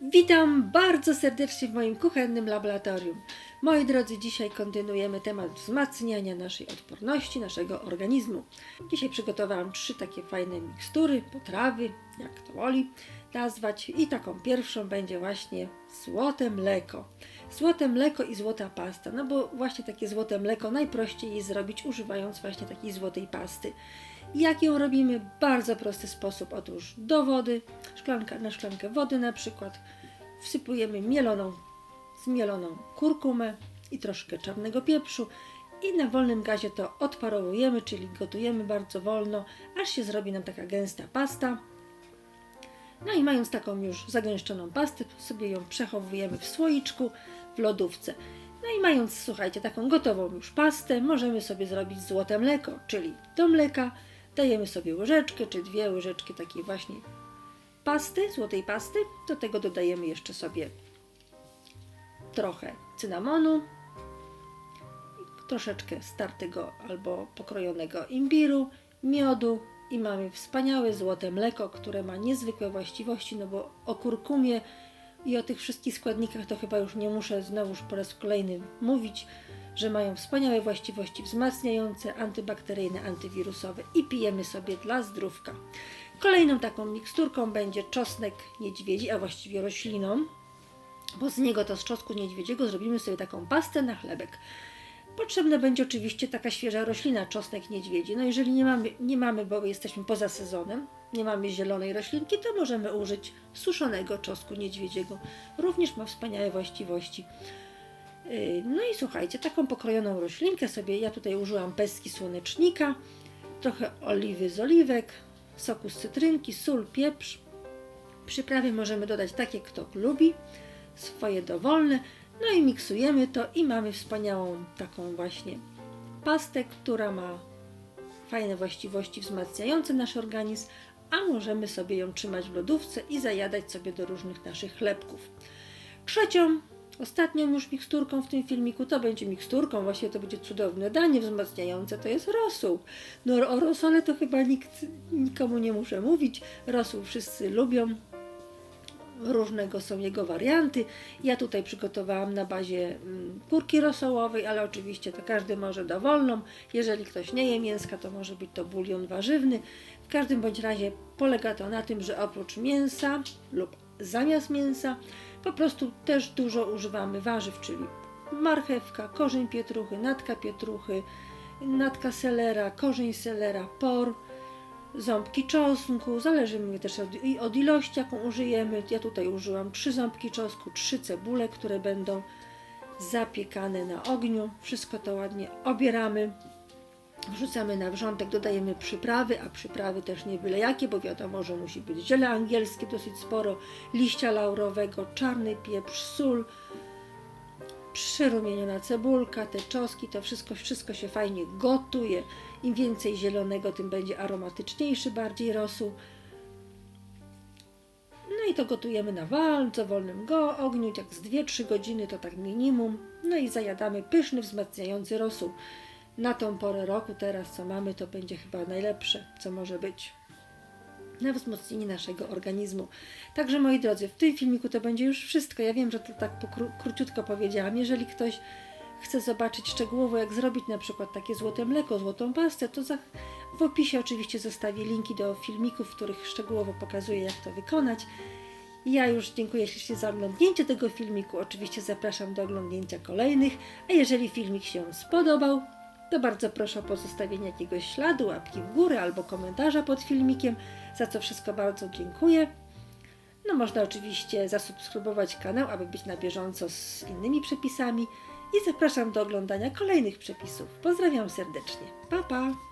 Witam bardzo serdecznie w moim kuchennym laboratorium. Moi drodzy, dzisiaj kontynuujemy temat wzmacniania naszej odporności, naszego organizmu. Dzisiaj przygotowałam trzy takie fajne mikstury, potrawy, jak to woli nazwać. I taką pierwszą będzie właśnie złote mleko. Złote mleko i złota pasta, no bo właśnie takie złote mleko najprościej jest zrobić używając właśnie takiej złotej pasty. Jak ją robimy? Bardzo prosty sposób. Otóż do wody, szklanka na szklankę wody na przykład, wsypujemy mieloną, zmieloną kurkumę i troszkę czarnego pieprzu i na wolnym gazie to odparowujemy, czyli gotujemy bardzo wolno, aż się zrobi nam taka gęsta pasta. No i mając taką już zagęszczoną pastę, sobie ją przechowujemy w słoiczku w lodówce. No i mając, słuchajcie, taką gotową już pastę, możemy sobie zrobić złote mleko, czyli do mleka dajemy sobie łyżeczkę czy dwie łyżeczki takiej właśnie pasty, złotej pasty. Do tego dodajemy jeszcze sobie trochę cynamonu, troszeczkę startego albo pokrojonego imbiru, miodu i mamy wspaniałe złote mleko, które ma niezwykłe właściwości, no bo o kurkumie i o tych wszystkich składnikach to chyba już nie muszę znowuż po raz kolejny mówić, że mają wspaniałe właściwości wzmacniające, antybakteryjne, antywirusowe i pijemy sobie dla zdrówka. Kolejną taką miksturką będzie czosnek niedźwiedzi, a właściwie rośliną, bo z niego to z czosnku niedźwiedziego zrobimy sobie taką pastę na chlebek. Potrzebna będzie oczywiście taka świeża roślina, czosnek niedźwiedzi. No jeżeli nie mamy, nie mamy, bo jesteśmy poza sezonem, nie mamy zielonej roślinki, to możemy użyć suszonego czosnku niedźwiedziego. Również ma wspaniałe właściwości. Yy, No i słuchajcie, taką pokrojoną roślinkę sobie, ja tutaj użyłam pestki słonecznika, trochę oliwy z oliwek, soku z cytrynki, sól, pieprz. Przyprawy możemy dodać takie, kto lubi, swoje dowolne. No i miksujemy to i mamy wspaniałą taką właśnie pastę, która ma fajne właściwości wzmacniające nasz organizm, a możemy sobie ją trzymać w lodówce i zajadać sobie do różnych naszych chlebków. Trzecią, ostatnią już miksturką w tym filmiku, to będzie miksturką, właśnie to będzie cudowne danie wzmacniające, to jest rosół. No o rosole to chyba nikt, nikomu nie muszę mówić, rosół wszyscy lubią, różnego są jego warianty. Ja tutaj przygotowałam na bazie mm, kurki rosołowej, ale oczywiście to każdy może dowolną. Jeżeli ktoś nie je mięska, to może być to bulion warzywny. W każdym bądź razie polega to na tym, że oprócz mięsa lub zamiast mięsa po prostu też dużo używamy warzyw, czyli marchewka, korzeń pietruchy, natka pietruchy, natka selera, korzeń selera, por, ząbki czosnku, zależy mi też od, od ilości, jaką użyjemy. Ja tutaj użyłam trzy ząbki czosnku, trzy cebule, które będą zapiekane na ogniu. Wszystko to ładnie obieramy, wrzucamy na wrzątek, dodajemy przyprawy, a przyprawy też nie byle jakie, bo wiadomo, że musi być ziele angielskie dosyć sporo, liścia laurowego, czarny pieprz, sól, przyrumieniona cebulka, te czoski, to wszystko, wszystko się fajnie gotuje. Im więcej zielonego, tym będzie aromatyczniejszy bardziej rosół. No i to gotujemy na bardzo wolnym go ogniu, tak z 2-3 godziny to tak minimum. No i zajadamy pyszny, wzmacniający rosół. Na tą porę roku teraz co mamy, to będzie chyba najlepsze, co może być na wzmocnienie naszego organizmu. Także moi drodzy, w tym filmiku to będzie już wszystko. Ja wiem, że to tak pokró- króciutko powiedziałam. Jeżeli ktoś chce zobaczyć szczegółowo, jak zrobić na przykład takie złote mleko, złotą pastę, to w opisie oczywiście zostawię linki do filmików, w których szczegółowo pokazuję, jak to wykonać. Ja już dziękuję ślicznie za oglądnięcie tego filmiku. Oczywiście zapraszam do oglądnięcia kolejnych. A jeżeli filmik się spodobał, to bardzo proszę o pozostawienie jakiegoś śladu, łapki w górę albo komentarza pod filmikiem, za co wszystko bardzo dziękuję. No można oczywiście zasubskrybować kanał, aby być na bieżąco z innymi przepisami i zapraszam do oglądania kolejnych przepisów. Pozdrawiam serdecznie. Pa pa!